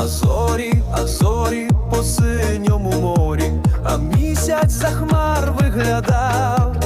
а зорі, а зорі по синьому морі, а місяць за хмар виглядав.